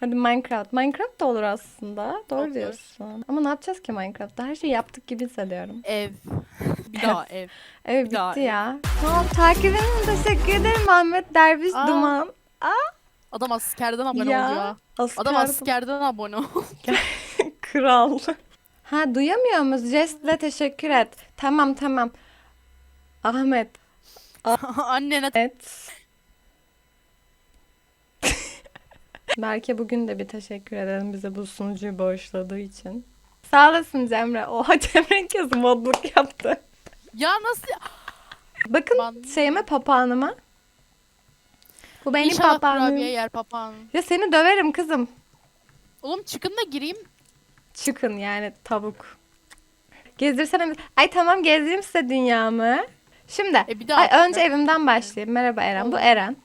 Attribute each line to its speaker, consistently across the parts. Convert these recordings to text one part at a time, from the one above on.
Speaker 1: Hadi Minecraft. Minecraft da olur aslında. Doğru
Speaker 2: Olur.
Speaker 1: diyorsun. Ama ne yapacağız ki Minecraft'ta? Her şeyi yaptık gibi hissediyorum.
Speaker 2: Ev. Bir daha ev.
Speaker 1: Evet
Speaker 2: Ya,
Speaker 1: bitti ya. Tamam takibine teşekkür ederim Ahmet Derviş
Speaker 2: Aa.
Speaker 1: Duman.
Speaker 2: Adam askerden abone
Speaker 1: Ya,
Speaker 2: oluyor.
Speaker 1: Asker
Speaker 2: Adam askerden abone ol.
Speaker 1: kral. Ha duyamıyor musun? Jestle teşekkür et. Tamam tamam. Ahmet.
Speaker 2: Annene
Speaker 1: Evet. Berke bugün de bir teşekkür edelim bize bu sunucuyu bağışladığı için. Sağ olasın Cemre. Oha Cemre kez modluk yaptı.
Speaker 2: ya nasıl?
Speaker 1: Bakın
Speaker 2: Ben-
Speaker 1: şeyime papağanıma. Bu benim
Speaker 2: İnşallah
Speaker 1: papağanım.
Speaker 2: kurabiye yer papağan.
Speaker 1: Ya seni döverim kızım.
Speaker 2: Oğlum çıkın da gireyim.
Speaker 1: Çıkın yani tavuk. Gezdirsene. Ay tamam gezdireyim size dünyamı. Şimdi
Speaker 2: E
Speaker 1: ay, önce evimden başlayayım. Merhaba Eren. Bu
Speaker 2: Olur.
Speaker 1: Eren.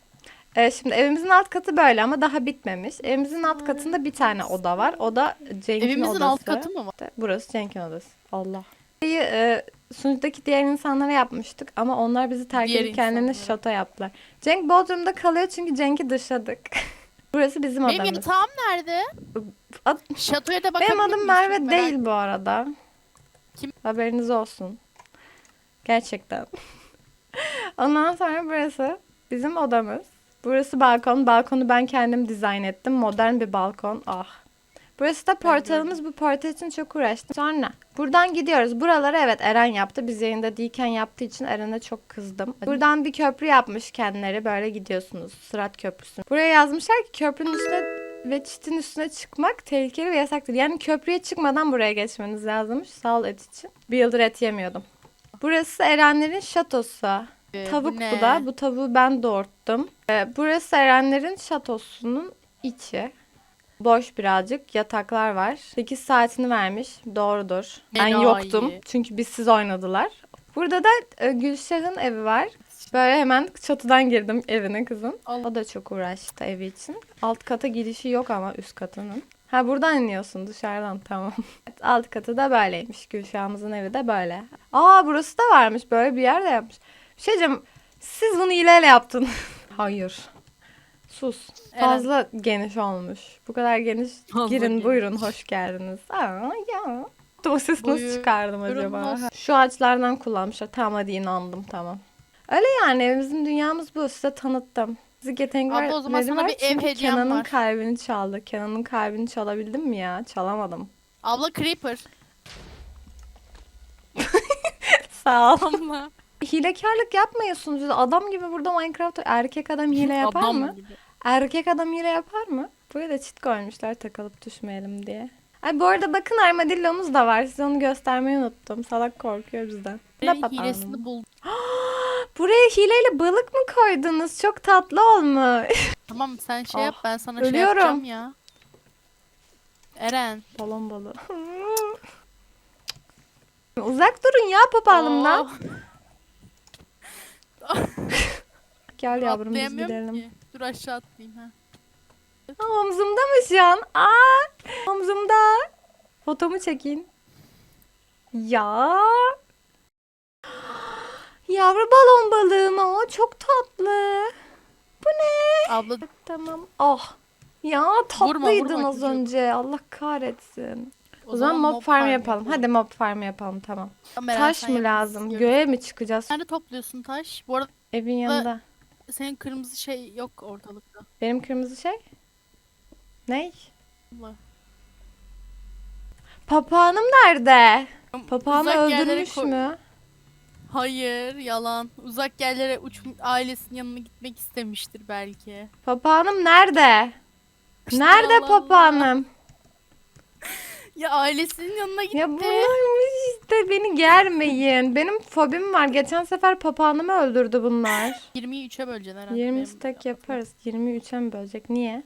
Speaker 1: Ee, şimdi evimizin alt katı böyle ama daha bitmemiş. Evimizin alt katında bir tane oda var. O da Cenk'in
Speaker 2: Evimizin
Speaker 1: odası.
Speaker 2: alt katı mı var?
Speaker 1: Burası Cenk'in odası. Allah. Şeyi, e, sunucudaki diğer insanlara yapmıştık ama onlar bizi terk
Speaker 2: Diğer
Speaker 1: edip kendilerine
Speaker 2: insanlara.
Speaker 1: şato yaptılar. Cenk Bodrum'da kalıyor çünkü Cenk'i dışladık. Burası bizim
Speaker 2: Benim
Speaker 1: odamız.
Speaker 2: yatağım nerede?
Speaker 1: Ad-
Speaker 2: Şatoya da bakabilir
Speaker 1: Benim adım
Speaker 2: miyiz?
Speaker 1: Merve
Speaker 2: Çok merak-
Speaker 1: değil bu arada.
Speaker 2: Kim?
Speaker 1: Haberiniz olsun. Gerçekten. Ondan sonra burası bizim odamız. Burası balkon. Balkonu ben kendim dizayn ettim. Modern bir balkon. Ah. Burası da portalımız. Bu portal için çok uğraştım. Sonra buradan gidiyoruz. Buraları evet Eren yaptı. Biz yayında değilken yaptığı için Eren'e çok kızdım. Buradan bir köprü yapmış kendileri. Böyle gidiyorsunuz. Sırat köprüsü. Buraya yazmışlar ki köprünün üstüne ve çitin üstüne çıkmak tehlikeli ve yasaktır. Yani köprüye çıkmadan buraya geçmeniz lazımmış. Sağ ol et için. Bir yıldır et yemiyordum. Burası Erenlerin şatosu.
Speaker 2: Ee,
Speaker 1: Tavuk bu,
Speaker 2: ne?
Speaker 1: da. Bu tavuğu ben doğurttum. Ee, burası Erenlerin şatosunun içi. Boş birazcık. Yataklar var. 8 saatini vermiş. Doğrudur. Ben
Speaker 2: Enayi.
Speaker 1: yoktum. Çünkü bizsiz oynadılar. Burada da e, Gülşah'ın evi var. Böyle hemen çatıdan girdim evine kızım. O da çok uğraştı evi için. Alt kata girişi yok ama üst katının. Ha buradan iniyorsun dışarıdan tamam. Alt katı da böyleymiş. Gülşah'ımızın evi de böyle. Aa burası da varmış. Böyle bir yer de yapmış. Şey diyeceğim. Siz bunu hileyle yaptın. Hayır. Sus.
Speaker 2: Eren.
Speaker 1: Fazla geniş olmuş. Bu kadar geniş.
Speaker 2: Fazla
Speaker 1: Girin
Speaker 2: geniş.
Speaker 1: buyurun hoş geldiniz. Aa ya. O ses nasıl çıkardım acaba?
Speaker 2: nasıl?
Speaker 1: Şu ağaçlardan kullanmışlar. Tamam hadi inandım tamam. Öyle yani evimizin dünyamız bu. Size tanıttım. Sizi Getenk var.
Speaker 2: Abla, o zaman sana
Speaker 1: var
Speaker 2: bir ev
Speaker 1: çünkü
Speaker 2: hediyem
Speaker 1: Kenan'ın
Speaker 2: var.
Speaker 1: kalbini çaldı. Kenan'ın kalbini çalabildim mi ya? Çalamadım.
Speaker 2: Abla Creeper.
Speaker 1: Sağ ol.
Speaker 2: Abla.
Speaker 1: Hilekarlık yapmıyorsunuz. Adam gibi burada Minecraft erkek adam hile yapar
Speaker 2: Adam
Speaker 1: mı?
Speaker 2: gibi.
Speaker 1: Erkek adam hile yapar mı? Buraya da çit koymuşlar takılıp düşmeyelim diye. Ay bu arada bakın armadillomuz da var. Size onu göstermeyi unuttum. Salak korkuyor bizden. Bu da
Speaker 2: Ben
Speaker 1: papağanım.
Speaker 2: hilesini buldum.
Speaker 1: Buraya hileyle balık mı koydunuz? Çok tatlı olmuş.
Speaker 2: Tamam sen şey
Speaker 1: Ah,
Speaker 2: yap ben sana şey
Speaker 1: ölüyorum.
Speaker 2: yapacağım ya. Eren.
Speaker 1: Balon balığı. Uzak durun ya papağanımdan.
Speaker 2: Oh,
Speaker 1: Gel yavrum biz gidelim.
Speaker 2: ki. Dur aşağı atlayayım ha.
Speaker 1: Aa, Omzumda mı şu an? Aa, omzumda. Fotomu çekin. Ya. Yavru balon balığım o. Çok tatlı. Bu ne?
Speaker 2: Abla
Speaker 1: Tamam. Ah. Ya
Speaker 2: Vurma,
Speaker 1: tatlıydın
Speaker 2: vurma
Speaker 1: az
Speaker 2: çocuğu.
Speaker 1: önce. Allah kahretsin. O, zaman, mob farm yapalım. Hadi mob farm yapalım tamam.
Speaker 2: Tamam, Eren,
Speaker 1: Taş
Speaker 2: sen
Speaker 1: mı lazım?
Speaker 2: biz
Speaker 1: Göğe mi çıkacağız?
Speaker 2: Nerede topluyorsun taş? Bu arada
Speaker 1: Evin yanında.
Speaker 2: senin kırmızı şey yok ortalıkta.
Speaker 1: Benim kırmızı şey? Ney?
Speaker 2: Allah.
Speaker 1: Papağanım nerede? Papağanı
Speaker 2: Uzak yerlere
Speaker 1: öldürmüş
Speaker 2: koy-
Speaker 1: mü?
Speaker 2: Hayır, yalan. Uzak yerlere uç ailesinin yanına gitmek istemiştir belki.
Speaker 1: Papağanım nerede?
Speaker 2: İşte
Speaker 1: nerede
Speaker 2: Allah
Speaker 1: papağanım?
Speaker 2: Ya ailesinin yanına gitti.
Speaker 1: Ya bunlarmış işte beni germeyin. Benim fobim var. Geçen sefer papağanımı öldürdü bunlar.
Speaker 2: 23'e böleceksin herhalde.
Speaker 1: 20
Speaker 2: benim
Speaker 1: stack yaparız. 23'e mi bölecek? Niye?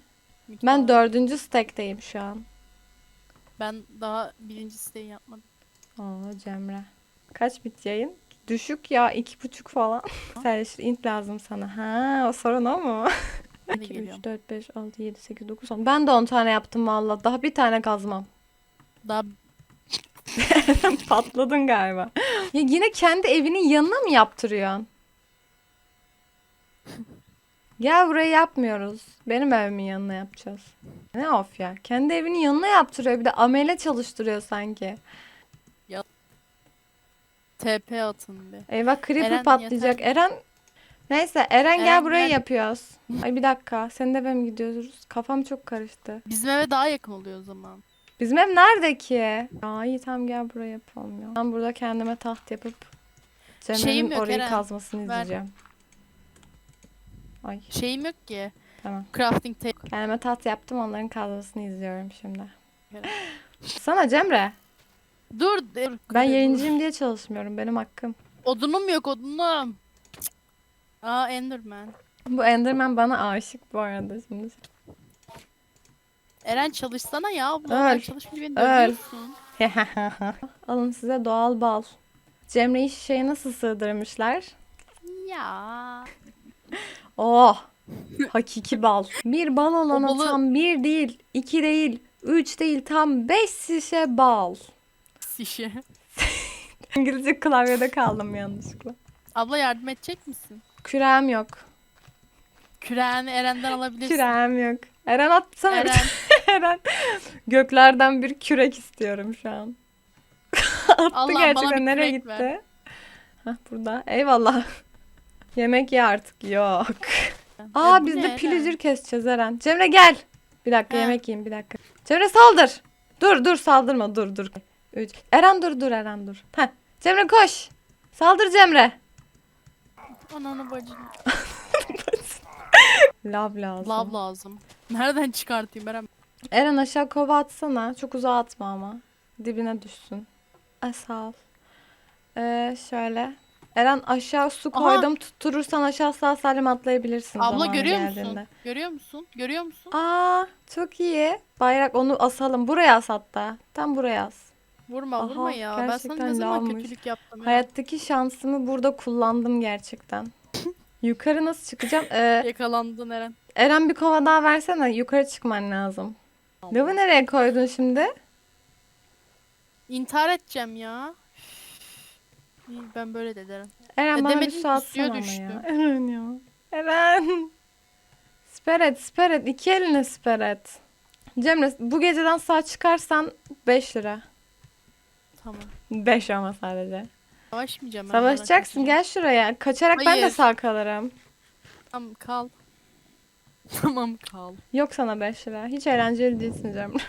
Speaker 2: miktarım.
Speaker 1: Ben dördüncü stackteyim şu an.
Speaker 2: Ben daha birinci siteyi yapmadım.
Speaker 1: Oo Cemre. Kaç bit yayın? Düşük ya iki buçuk falan. Sen işte int lazım sana. Ha o sorun o mu?
Speaker 2: Ben de
Speaker 1: 2,
Speaker 2: geliyorum.
Speaker 1: 3, 4, 5, 6, 7, 8, 9, 10. Ben de 10 tane yaptım valla. Daha bir tane kazmam.
Speaker 2: Daha
Speaker 1: Patladın galiba. Ya yine kendi evinin yanına mı yaptırıyorsun? Gel burayı yapmıyoruz. Benim evimin yanına yapacağız. Ne of ya. Kendi evinin yanına yaptırıyor. Bir de amele çalıştırıyor sanki.
Speaker 2: TP atın bir.
Speaker 1: Eyvah creeper
Speaker 2: Eren,
Speaker 1: patlayacak. Eren Neyse Eren, gel
Speaker 2: Eren,
Speaker 1: burayı
Speaker 2: gel.
Speaker 1: yapıyoruz. Ay bir dakika. Sen de ben mi gidiyoruz? Kafam çok karıştı.
Speaker 2: Bizim eve daha yakın oluyor o zaman.
Speaker 1: Bizim ev nerede ki? Aa iyi tamam gel buraya yapalım ya. Ben burada kendime taht yapıp
Speaker 2: Şeyim
Speaker 1: Cemre'nin
Speaker 2: yok,
Speaker 1: orayı
Speaker 2: Eren.
Speaker 1: kazmasını
Speaker 2: Ver.
Speaker 1: izleyeceğim. Ay
Speaker 2: Şeyim yok ki.
Speaker 1: tamam.
Speaker 2: Crafting table.
Speaker 1: Kendime taht yaptım onların kazmasını izliyorum şimdi. Sana Cemre.
Speaker 2: Dur. dur.
Speaker 1: Ben yayıncıyım diye çalışmıyorum. Benim hakkım.
Speaker 2: Odunum yok odunum. Aa Enderman.
Speaker 1: Bu Enderman bana aşık bu arada şimdi.
Speaker 2: Eren çalışsana ya. Bu
Speaker 1: Öl.
Speaker 2: kadar çalışmayınca beni
Speaker 1: Öl. Alın size doğal bal. Cemre'yi şişeye nasıl sığdırmışlar?
Speaker 2: Ya.
Speaker 1: Oh! Hakiki bal. Bir bal olana
Speaker 2: O balı-
Speaker 1: tam bir değil, iki değil, üç değil, tam beş şişe bal.
Speaker 2: Şişe.
Speaker 1: İngilizce klavyede kaldım yanlışlıkla.
Speaker 2: Abla yardım edecek misin?
Speaker 1: Küreğim yok.
Speaker 2: Küreğini Eren'den alabilirsin.
Speaker 1: Küreğim yok. Eren atsana.
Speaker 2: Eren.
Speaker 1: Eren. Göklerden bir kürek istiyorum şu an. Attı
Speaker 2: Allah,
Speaker 1: gerçekten. Nereye gitti?
Speaker 2: ver.
Speaker 1: Hah burada. Eyvallah. Yemek ye artık. Yok. Aa
Speaker 2: bu
Speaker 1: biz de pillager keseceğiz Eren. Cemre gel. Bir dakika
Speaker 2: He.
Speaker 1: yemek yiyeyim bir dakika. Cemre saldır. Dur dur saldırma dur dur. Üç. Eren dur dur Eren dur. Heh. Cemre koş. Saldır Cemre.
Speaker 2: Ananı bacını.
Speaker 1: Lav lazım.
Speaker 2: Lav lazım. Nereden çıkartayım Eren?
Speaker 1: Eren aşağı kova atsana. Çok uzağa atma ama. Dibine düşsün. Ay sağ ol. Ee, şöyle. Eren aşağı su
Speaker 2: Aha.
Speaker 1: koydum. Tutturursan aşağı sağ salim atlayabilirsin.
Speaker 2: Abla görüyor
Speaker 1: geldiğinde.
Speaker 2: musun? Görüyor musun? Görüyor musun?
Speaker 1: Aa çok iyi. Bayrak onu asalım. Buraya as hatta. Tam buraya as.
Speaker 2: Vurma
Speaker 1: Aha,
Speaker 2: vurma ya. Ben sana
Speaker 1: gerçekten
Speaker 2: ne zaman kötülük yaptım ya.
Speaker 1: Hayattaki şansımı burada kullandım gerçekten. Yukarı nasıl çıkacağım? Ee,
Speaker 2: Yakalandın Eren.
Speaker 1: Eren bir kova daha versene. Yukarı çıkman lazım. Lavı nereye koydun şimdi?
Speaker 2: İntihar edeceğim ya. İyi, Ben böyle de derim.
Speaker 1: Eren bana bir su
Speaker 2: ki
Speaker 1: atsana
Speaker 2: suya
Speaker 1: ama
Speaker 2: düştü.
Speaker 1: ya. Eren ya. Eren. Siper et, siper et. İki eline siper et. Cemre bu geceden sağ çıkarsan 5 lira.
Speaker 2: Tamam.
Speaker 1: 5 ama sadece.
Speaker 2: Savaşmayacağım ben.
Speaker 1: Savaşacaksın
Speaker 2: etme.
Speaker 1: gel şuraya. Kaçarak ben de
Speaker 2: Hayır.
Speaker 1: sağ kalırım.
Speaker 2: Tamam kal. tamam kal.
Speaker 1: Yok sana 5 lira. Hiç eğlenceli değilsin Cemre.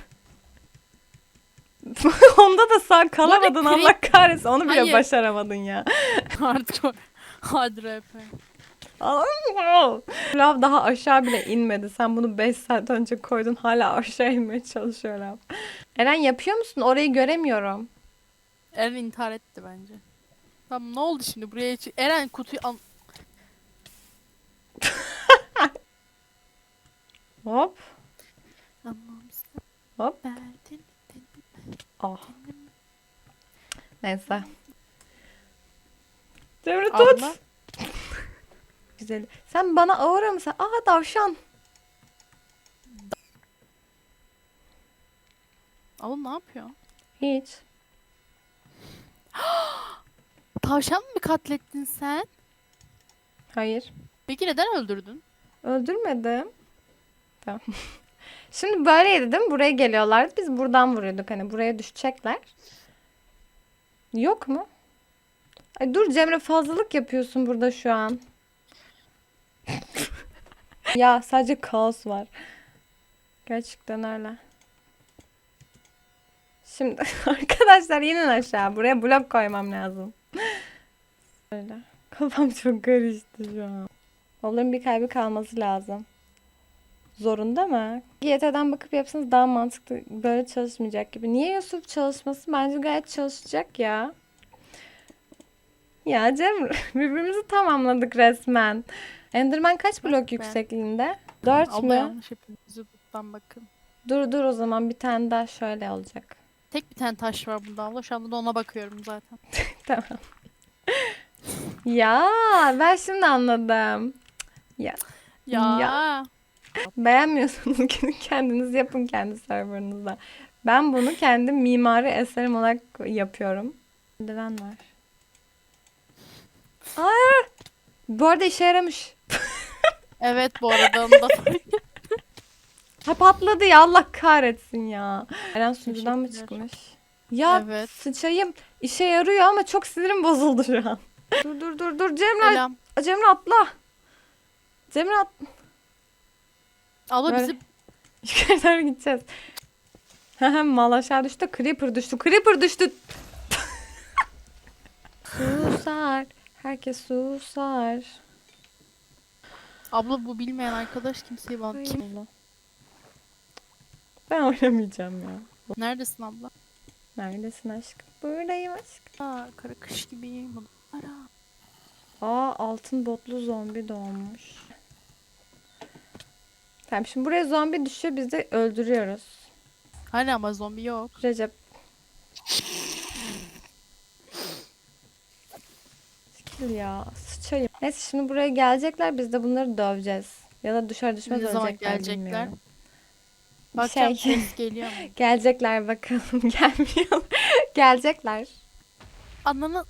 Speaker 1: Onda da sağ kalamadın
Speaker 2: creep-
Speaker 1: Allah kahretsin. Onu bile
Speaker 2: Hayır.
Speaker 1: başaramadın ya.
Speaker 2: Hardcore. Hard rap.
Speaker 1: Lav daha aşağı bile inmedi. Sen bunu 5 saat önce koydun. Hala aşağı inmeye çalışıyor lav. Eren yapıyor musun? Orayı göremiyorum.
Speaker 2: Eren intihar etti bence. Tamam ne oldu şimdi buraya çık. Eren kutuyu al.
Speaker 1: Hop. Hop. Oh. Neyse. Cemre tut.
Speaker 2: Abla.
Speaker 1: Güzel. Sen bana ağır mısın? Aa tavşan.
Speaker 2: Abla ne yapıyor?
Speaker 1: Hiç.
Speaker 2: Tavşan mı katlettin sen?
Speaker 1: Hayır.
Speaker 2: Peki neden öldürdün?
Speaker 1: Öldürmedim. Tamam. Şimdi böyleydi değil mi? Buraya geliyorlardı. Biz buradan vuruyorduk. Hani buraya düşecekler. Yok mu? Ay dur Cemre fazlalık yapıyorsun burada şu an. ya sadece kaos var. Gerçekten öyle. Şimdi arkadaşlar inin aşağı. Buraya blok koymam lazım. Öyle. Kafam çok karıştı şu an. Onların bir kalbi kalması lazım. Zorunda mı? GT'den bakıp yapsanız daha mantıklı. Böyle çalışmayacak gibi. Niye Yusuf çalışması? Bence gayet çalışacak ya. Ya Cem birbirimizi tamamladık resmen. Enderman kaç blok
Speaker 2: ben-
Speaker 1: yüksekliğinde? 4
Speaker 2: Abla
Speaker 1: mü?
Speaker 2: yanlış yapıyorsun. Zıplıktan bakın.
Speaker 1: Dur dur o zaman bir tane daha şöyle olacak.
Speaker 2: Tek bir tane taş var bunda abla. Şu anda da ona bakıyorum zaten.
Speaker 1: Tamam. ya ben şimdi anladım.
Speaker 2: Ya.
Speaker 1: Ya. Beğenmiyorsanız kendiniz yapın kendi serverınızda. Ben bunu kendi mimari eserim olarak yapıyorum. Eldiven var. Aa! Bu arada işe yaramış.
Speaker 2: Evet bu arada onu da
Speaker 1: Ha patladı ya Allah kahretsin ya. Eren sunucudan mı çıkmış? Ya
Speaker 2: Evet.
Speaker 1: sıçayım işe yarıyor ama çok sinirim bozuldu şu an. dur dur dur dur Cemre
Speaker 2: Selam.
Speaker 1: Cemre atla. Cemre at.
Speaker 2: Abla
Speaker 1: Böyle.
Speaker 2: bizi
Speaker 1: Yukarı doğru gideceğiz. Mal aşağı düştü. Creeper düştü. Creeper düştü. susar. Herkes susar.
Speaker 2: abla bu bilmeyen arkadaş kimseyi bana kim?
Speaker 1: Allah. Ben oynamayacağım ya.
Speaker 2: Neredesin abla?
Speaker 1: Neredesin aşkım? Buradayım aşkım.
Speaker 2: Aa kara kış gibi. Ara.
Speaker 1: Aa altın botlu zombi doğmuş. Tamam şimdi buraya zombi düşüyor biz de öldürüyoruz.
Speaker 2: Hani ama zombi yok.
Speaker 1: Recep. Sikil ya sıçayım. Neyse şimdi buraya gelecekler biz de bunları döveceğiz. Ya da düşer düşmez
Speaker 2: Ne zaman
Speaker 1: ölecekler
Speaker 2: gelecekler?
Speaker 1: bilmiyorum.
Speaker 2: Bakacağım
Speaker 1: Şey.
Speaker 2: ses geliyor mu?
Speaker 1: Gelecekler bakalım gelmiyor. gelecekler.
Speaker 2: Ananı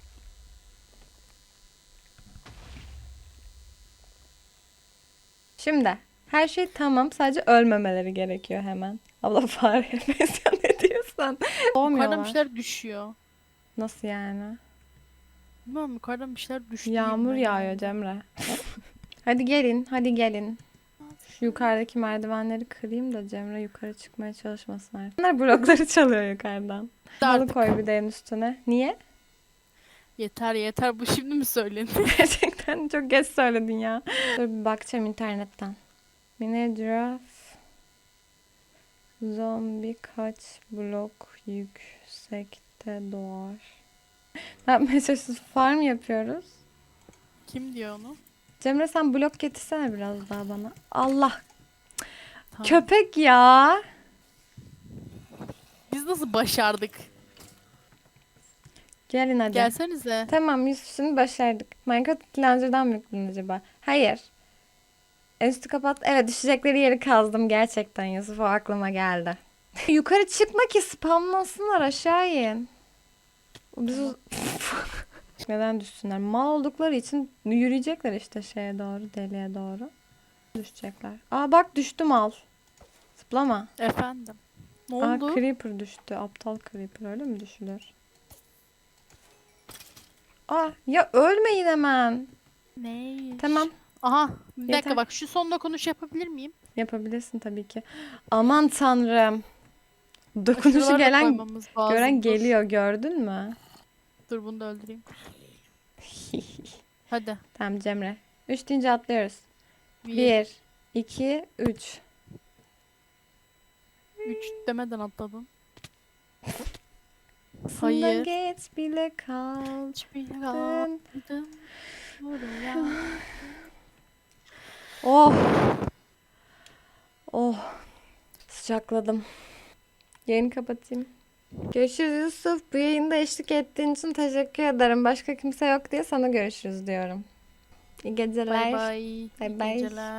Speaker 1: Şimdi her şey tamam sadece ölmemeleri gerekiyor hemen. Abla fare enfeksiyon ne diyorsan.
Speaker 2: yukarıdan
Speaker 1: Doğmuyorlar.
Speaker 2: bir şeyler düşüyor.
Speaker 1: Nasıl yani?
Speaker 2: Bilmiyorum yukarıdan bir şeyler düştü.
Speaker 1: Yağmur yağıyor
Speaker 2: yani.
Speaker 1: Cemre. hadi gelin, hadi gelin. Şu yukarıdaki merdivenleri kırayım da Cemre yukarı çıkmaya çalışmasın artık. Bunlar blokları çalıyor yukarıdan. Halı
Speaker 2: Artık.
Speaker 1: koy bir de en üstüne. Niye?
Speaker 2: Yeter yeter bu şimdi mi söylenir?
Speaker 1: Gerçekten çok geç söyledin ya. Dur bir bakacağım internetten. Minecraft Zombi kaç blok yüksekte doğar? Ne yapmaya çalışıyoruz? Farm yapıyoruz.
Speaker 2: Kim diyor onu?
Speaker 1: Cemre sen blok getirsene biraz daha bana. Allah
Speaker 2: Tamam.
Speaker 1: köpek ya.
Speaker 2: Biz nasıl başardık?
Speaker 1: Gelin hadi.
Speaker 2: Gelsenize.
Speaker 1: Tamam Yusuf'unu başardık. Minecraft Challenger'dan mı yükledin acaba? Hayır. Üstü kapat. Evet düşecekleri yeri kazdım gerçekten Yusuf. O aklıma geldi. Yukarı çıkma ki spamlansınlar aşağı in. Biz Neden düşsünler? Mal oldukları için yürüyecekler işte şeye doğru, deliğe doğru. Düşecekler. Aa bak düştü mal. Zıplama.
Speaker 2: Efendim. Ne
Speaker 1: Aa
Speaker 2: oldu?
Speaker 1: creeper düştü. Aptal creeper öyle mi düşülür? Aa ya ölmeyin hemen.
Speaker 2: Ne?
Speaker 1: Tamam.
Speaker 2: Aha bir dakika
Speaker 1: Yeter.
Speaker 2: bak şu son dokunuş yapabilir miyim?
Speaker 1: Yapabilirsin tabii ki. Aman tanrım. Dokunuşu
Speaker 2: Şuralara da
Speaker 1: gelen
Speaker 2: koymamız lazım.
Speaker 1: gören
Speaker 2: Dur.
Speaker 1: geliyor gördün mü?
Speaker 2: Dur bunu da öldüreyim. Hadi.
Speaker 1: tamam Cemre. Üç deyince atlıyoruz.
Speaker 2: Bir,
Speaker 1: Bir, iki, üç.
Speaker 2: üç demeden atladın.
Speaker 1: Hayır.
Speaker 2: Hayır.
Speaker 1: geç bile kaldın.
Speaker 2: Hiçbir kaldım. Buraya.
Speaker 1: Oh. Oh. Sıcakladım. Yayını kapatayım. Görüşürüz Yusuf. Bu yayında eşlik ettiğin için teşekkür ederim. Başka kimse yok diye sana görüşürüz diyorum. İyi geceler.
Speaker 2: Bay bay.
Speaker 1: Bay
Speaker 2: İyi
Speaker 1: bay.
Speaker 2: geceler.